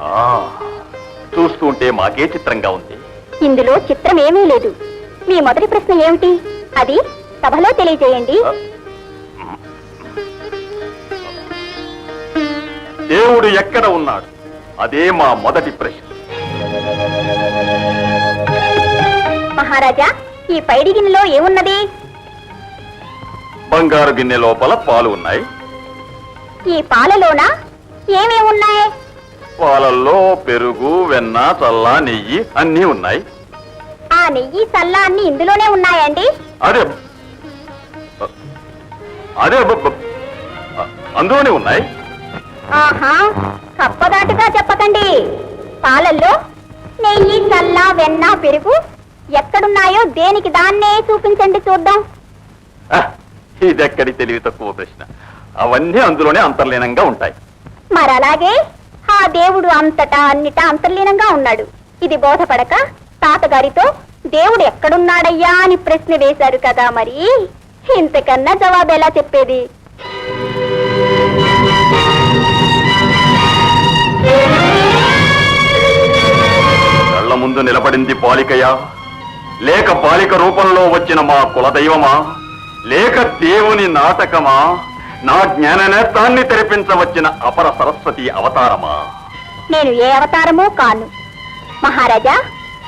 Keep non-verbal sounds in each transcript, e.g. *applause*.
ఆ, చూస్తుంటే మాకే చిత్రంగా ఉంది. ఇందులో చిత్రం ఏమీ లేదు. మీ మొదటి ప్రశ్న ఏమిటి? అది సభలో తెలియజేయండి. దేవుడు ఎక్కడ ఉన్నాడు? అదే మా మొదటి ప్రశ్న. మహారాజా ఈ పైడి గిన్నెలో ఏమున్నది? బంగారు గిన్నె లోపల పాలు ఉన్నాయి. ఈ పాలలోన? ఏమేమున్నాయి? పాలల్లో పెరుగు వెన్న చల్ల నెయ్యి అన్నీ ఉన్నాయి. ఆ నెయ్యి సల్లా అన్ని ఇందులోనే ఉన్నాయండి. అదే అదే అందులోనే ఉన్నాయి. ఆహా కప్పదాటుగా చెప్పకండి. పాలల్లో నెయ్యి చల్ల వెన్న పెరుగు ఎక్కడున్నాయో దేనికి దాన్నే చూపించండి చూద్దాం. ఆ, ఇదెక్కడి తెలివి తక్కువ ప్రశ్న. అవన్నీ అందులోనే అంతర్లీనంగా ఉంటాయి. మరలాగే ఆ దేవుడు అంతటా అన్నిటా అంతర్లీనంగా ఉన్నాడు. ఇది బోధపడక తాతగారితో దేవుడు ఎక్కడున్నాడయ్యా? అని ప్రశ్న వేశారు కదా మరి. ఇంతకన్నా జవాబు ఎలా చెప్పేది? కళ్ళ ముందు నిలబడింది బాలికయా? లేక బాలిక రూపంలో వచ్చిన మా కులదైవమా? లేక దేవుని నాటకమా? నా జ్ఞాననేత్రాన్ని తెరిపించవచ్చిన అపర సరస్వతి అవతారమా? నేను ఏ అవతారమూ కాను. మహారాజా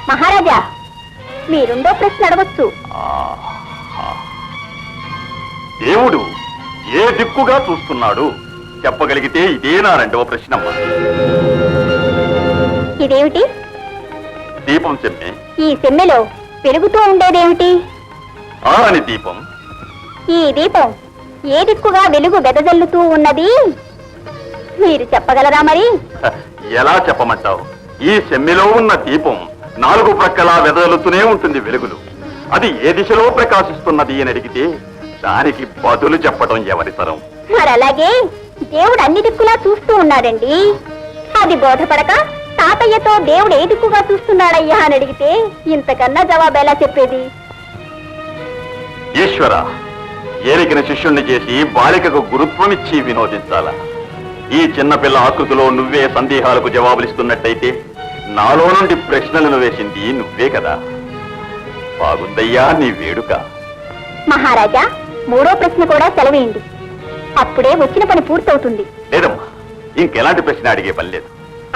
మహారాజా మీరుండో ప్రశ్న అడగచ్చు. ఆహా. దేవుడు ఏ దిక్కుగా చూస్తున్నాడు? చెప్పగలిగితే ఇదే నా రెండవ ప్రశ్నమ్మా. ఇదేమిటి? దీపం చెమ్మె ఈ సెమ్మెలో పెరుగుతూ ఉండేదేమిటి? ఆరని దీపం. ఈ దీపం ఏ దిక్కుగా వెలుగు వెదజల్లుతూ ఉన్నది? మీరు చెప్పగలరా మరి? ఎలా చెప్పమంటావు? ఈ సెమ్మిలో ఉన్న దీపం నాలుగు ప్రక్కలా వెదలుతూనే ఉంటుంది వెలుగులు. అది ఏ దిశలో ప్రకాశిస్తున్నది అని అడిగితే దానికి బదులు చెప్పడం ఎవరి తరం మరలాగే దేవుడు అన్ని దిక్కులా చూస్తూ ఉన్నాడండి. అది బోధపడక తాతయ్యతో దేవుడు ఏ దిక్కుగా చూస్తున్నాడయ్యా అని అడిగితే ఇంతకన్నా జవాబు ఎలా చెప్పేది? ఈశ్వర ఏరికిన శిష్యుణ్ణి చేసి బాలికకు గురుత్వమిచ్చి వినోదించాలా. ఈ చిన్నపిల్ల ఆకృతిలో నువ్వే సందేహాలకు జవాబులిస్తున్నట్టయితే నాలో నుండి ప్రశ్నలను వేసింది నువ్వే కదా. బాగుందయ్యా నీ వేడుక. మహారాజా మూడో ప్రశ్న కూడా సెలవేయండి. అప్పుడే వచ్చిన పని పూర్తవుతుంది. లేదమ్మా ఇంకెలాంటి ప్రశ్న అడిగే పని లేదు.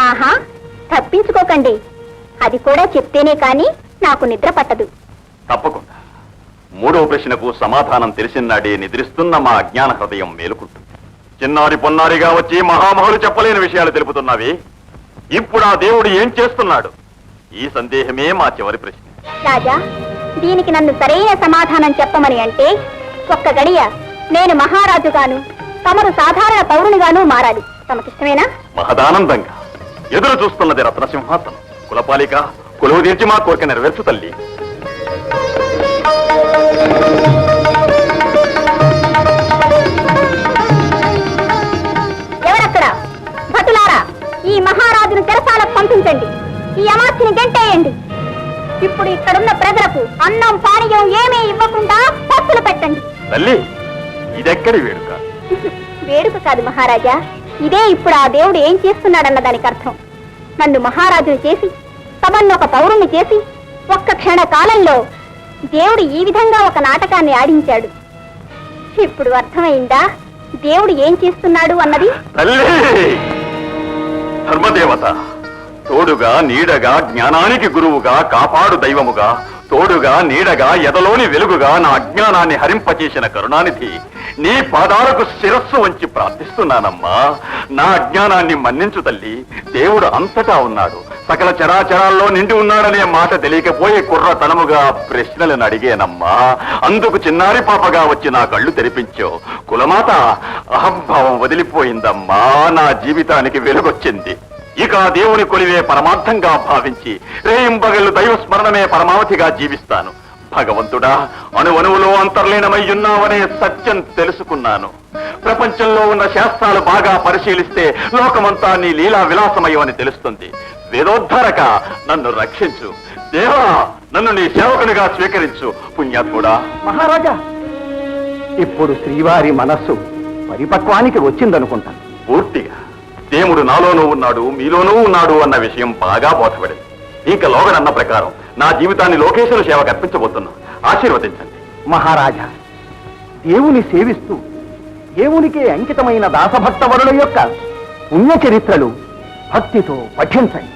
ఆహా తప్పించుకోకండి. అది కూడా చెప్తేనే కాని నాకు నిద్ర పట్టదు. తప్పకుండా. మూడవ ప్రశ్నకు సమాధానం తెలిసినాడే నిద్రిస్తున్న మా అజ్ఞాన హృదయం మేలుకుంటుంది. చిన్నారి పొన్నారిగా వచ్చి మహామహులు చెప్పలేని విషయాలు తెలుపుతున్నావి? ఇప్పుడు ఆ దేవుడు ఏం చేస్తున్నాడు? ఈ సందేహమే మా చివరి ప్రశ్న. రాజా దీనికి నన్ను సరైన సమాధానం చెప్పమని అంటే ఒక్క గడియ నేను మహారాజుగాను తమరు సాధారణ పౌరునిగాను మారాలి. తమకిష్టమేనా? మహదానందంగా. ఎదురు చూస్తున్నది రత్నసింహాసనం. కులపాలిక కొలువు తీర్చి మా కోరిక నెరవేర్చు తల్లి. ఎవరక్కడ? భటులారా ఈ మహారాజును చెరసాల పంపించండి. ఈ అమాత్యని గంటేయండి. ఇప్పుడు ఇక్కడున్న ప్రజలకు అన్నం పానీయం ఏమీ ఇవ్వకుండా పప్పులు పెట్టండి. తల్లి ఇదెక్కడి వేడుక? *laughs* వేడుక కాదు మహారాజా ఇదే ఇప్పుడు ఆ దేవుడు ఏం చేస్తున్నాడన్న దానికి అర్థం. నన్ను మహారాజును చేసి తమన్ను ఒక పౌరుణ్ణి చేసి ఒక్క క్షణ కాలంలో దేవుడు ఈ విధంగా ఒక నాటకాన్ని ఆడించాడు. ఇప్పుడు అర్థమైందా? దేవుడు ఏం చేస్తున్నాడు అన్నది? ధర్మదేవత తోడుగా నీడగా జ్ఞానానికి గురువుగా కాపాడు దైవముగా తోడుగా నీడగా ఎదలోని వెలుగుగా నా అజ్ఞానాన్ని హరింపచేసిన కరుణానిధి నీ పాదాలకు శిరస్సు వంచి ప్రార్థిస్తున్నానమ్మా. నా అజ్ఞానాన్ని మన్నించు తల్లి దేవుడు అంతటా ఉన్నాడు. సకల చరాచరాల్లో నిండి ఉన్నాడనే మాట తెలియకపోయే కుర్రతనముగా ప్రశ్నలను అడిగేనమ్మా. అందుకు చిన్నారి పాపగా వచ్చి నా కళ్ళు తెరిపించో. కులమాత అహంభావం వదిలిపోయిందమ్మా. నా జీవితానికి వెలుగొచ్చింది. ఇక దేవుని కొలివే పరమార్థంగా భావించి రేయింబగళ్ళు దైవ స్మరణమే పరమావధిగా జీవిస్తాను. భగవంతుడా అణువణువులో అంతర్లీనమై ఉన్నావనే సత్యం తెలుసుకున్నాను. ప్రపంచంలో ఉన్న శాస్త్రాలు బాగా పరిశీలిస్తే లోకమంతా నీ లీలా విలాసమయమని తెలుస్తుంది. వేదోద్ధారక నన్ను రక్షించు. దేవా నన్ను నీ సేవకునిగా స్వీకరించు. పుణ్యాత్ముడా. మహారాజా ఇప్పుడు శ్రీవారి మనస్సు పరిపక్వానికి వచ్చిందనుకుంటాను. పూర్తిగా. దేవుడు నాలోనూ ఉన్నాడు మీలోనూ ఉన్నాడు అన్న విషయం బాగా బోధపడింది. ఇంకా లోగడన్న ప్రకారం నా జీవితాన్ని లోకేశ్వర సేవకు అర్పించబోతున్నా ఆశీర్వదించండి. మహారాజా దేవుని సేవిస్తూ దేవునికే అంకితమైన దాసభక్తవరుల యొక్క పుణ్య చరిత్రలు భక్తితో పఠించండి.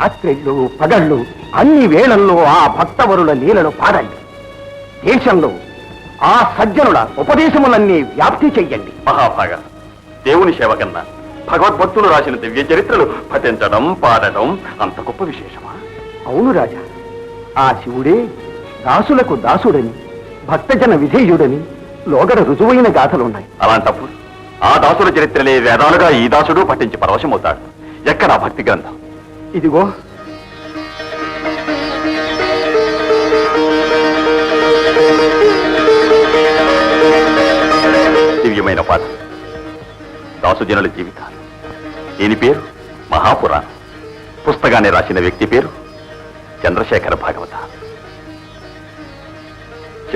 రాత్రిళ్ళు పగళ్ళు అన్ని వేళల్లో ఆ భక్తవరుల లీలలు పాడండి. దేశంలో ఆ సజ్జనుల ఉపదేశములన్నీ వ్యాప్తి చెయ్యండి. మహాభాగ దేవుని సేవ కన్నా భగవద్భక్తులు రాసిన దివ్య చరిత్రలు పఠించడం పాడటం అంత గొప్ప విశేషమా? అవును రాజా. ఆ శివుడే దాసులకు దాసుడని భక్తజన విధేయుడని లోగడ రుజువైన గాథలున్నాయి. అలాంటప్పుడు ఆ దాసుల చరిత్రలే వేదాలుగా ఈ దాసుడు పఠించి పరవశమవుతాడు. ఎక్కడ భక్తి గ్రంథం? ఇదిగో. దివ్యమైన పాఠం. దాసుజనుల జీవితాలు. దీని పేరు? మహాపురాణం. పుస్తకాన్ని రాసిన వ్యక్తి పేరు? చంద్రశేఖర భాగవత.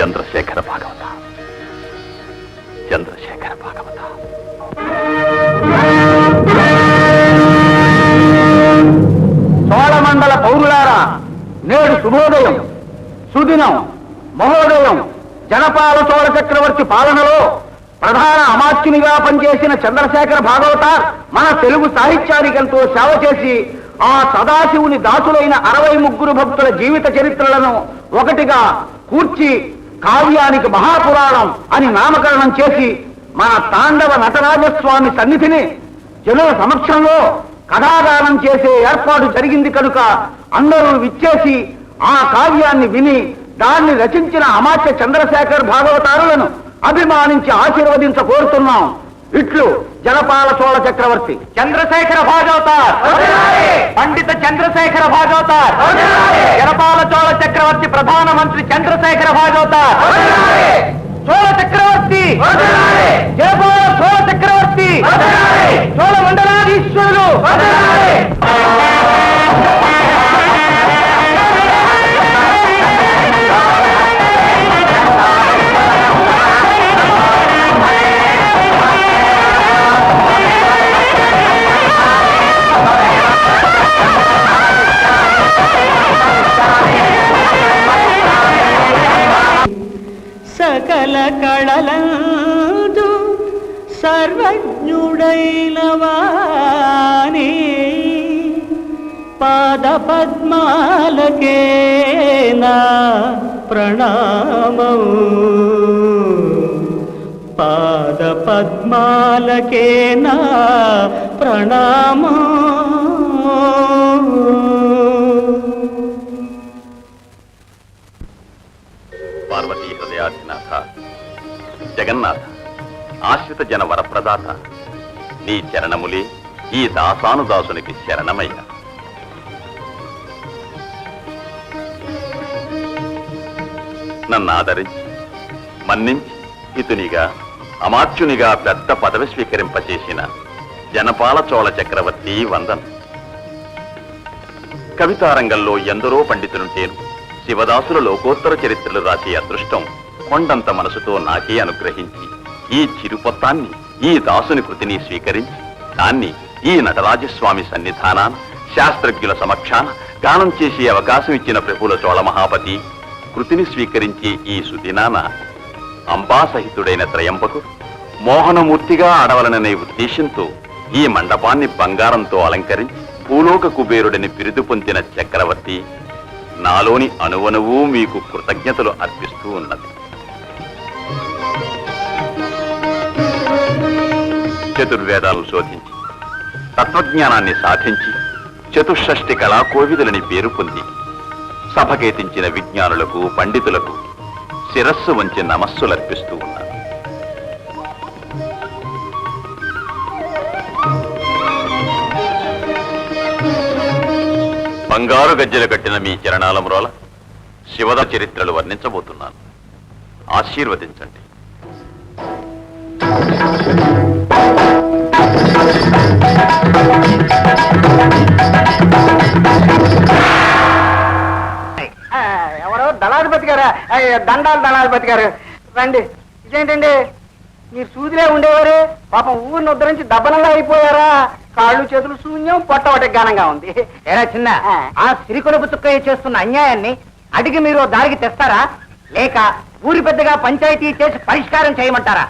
చంద్రశేఖర భాగవత. చంద్రశేఖర భాగవత. చోళమండల పౌరులారా నేడు శుభోదయం. సుదినం మహోదయం. జనపాల చోళ చక్రవర్తి పాలనలో ప్రధాన అమాత్యునిగా పనిచేసిన చంద్రశేఖర భాగవతార్ మన తెలుగు సాహిత్యానికంతో సేవ చేసి ఆ సదాశివుని దాసులైన అరవై ముగ్గురు భక్తుల జీవిత చరిత్రలను ఒకటిగా కూర్చి కావ్యానికి మహాపురాణం అని నామకరణం చేసి మన తాండవ నటరాజస్వామి సన్నిధిని జనుల సమక్షంలో కథాగానం చేసే ఏర్పాటు జరిగింది కనుక అందరూ విచ్చేసి ఆ కావ్యాన్ని విని దాన్ని రచించిన అమాత్య చంద్రశేఖర్ భాగవతారులను అభిమానించి ఆశీర్వదించ కోరుతున్నాం. ఇట్లు జనపాల చోళ చక్రవర్తి చంద్రశేఖర భాగవతార్. పండిత చంద్రశేఖర భాగవతార్. జనపాల చోళ చక్రవర్తి ప్రధానమంత్రి చంద్రశేఖర భాగవతార్. చోళ చక్రవర్తి. జయపాల చోళ చక్రవర్తి. చోళ మండలాధీశ్వరులు సకల కళలందు సర్వజ్ఞుడైన వాణి పాద పద్మాలకే నా ప్రణామం పాద పద్మాలకే నా ప్రణామం పార్వతీ జగన్నాథ ఆశ్రిత జన వరప్రదాత నీ చరణములే ఈ దాసానుదాసునికి శరణమయ్య. నన్ను ఆదరించి మన్నించి ఇతునిగా అమాత్యునిగా పెద్ద పదవి స్వీకరింపచేసిన జనపాల చోళ చక్రవర్తి వందన్. కవితారంగంలో ఎందరో పండితులుంటేను శివదాసుల లోకోత్తర చరిత్రలు రాసే అదృష్టం కొండంత మనసుతో నాకే అనుగ్రహించి ఈ చిరుపొత్తాన్ని ఈ దాసుని కృతిని స్వీకరించి దాన్ని ఈ నటరాజస్వామి సన్నిధానాన శాస్త్రజ్ఞుల సమక్షాన గానం చేసే అవకాశం ఇచ్చిన ప్రభుల చోళ మహాపతి కృతిని స్వీకరించే ఈ సుదినాన అంబాసహితుడైన త్రయంబకు మోహనమూర్తిగా ఆడవలననే ఉద్దేశంతో ఈ మండపాన్ని బంగారంతో అలంకరించి భూలోక కుబేరుడిని బిరుదు పొందిన చక్రవర్తి నాలోని అణువణువు మీకు కృతజ్ఞతలు అర్పిస్తూ ఉన్నది. చతుర్వేదాలను శోధించి తత్వజ్ఞానాన్ని సాధించి చతుషష్టి కళా కోవిదులని పేరు పొంది సభకేతించిన విజ్ఞానులకు పండితులకు శిరస్సు వంచి నమస్సులర్పిస్తూ ఉన్నారు. బంగారు గజ్జెలు కట్టిన మీ చరణాల మ్రోల శివద చరిత్రలు వర్ణించబోతున్నాను. ఆశీర్వదించండి. ఎవరు దళాధిపతి గారా? అయ్య, దండాలు దళాధిపతి గారు. రండి. ఇదేంటండి? మీరు సూదిలే ఉండేవారే? పాపం ఊరిని ఉద్ధరించి దబ్బనంగా అయిపోయారా? కాళ్ళు చేతులు శూన్యం పొట్ట ఒకటి ఘనంగా ఉంది. ఏరా చిన్న ఆ. సిరికొలుపు చుక్కయ్య చేస్తున్న అన్యాయాన్ని అడిగి మీరు దారికి తెస్తారా? లేక ఊరి పెద్దగా పంచాయతీ చేసి పరిష్కారం చేయమంటారా?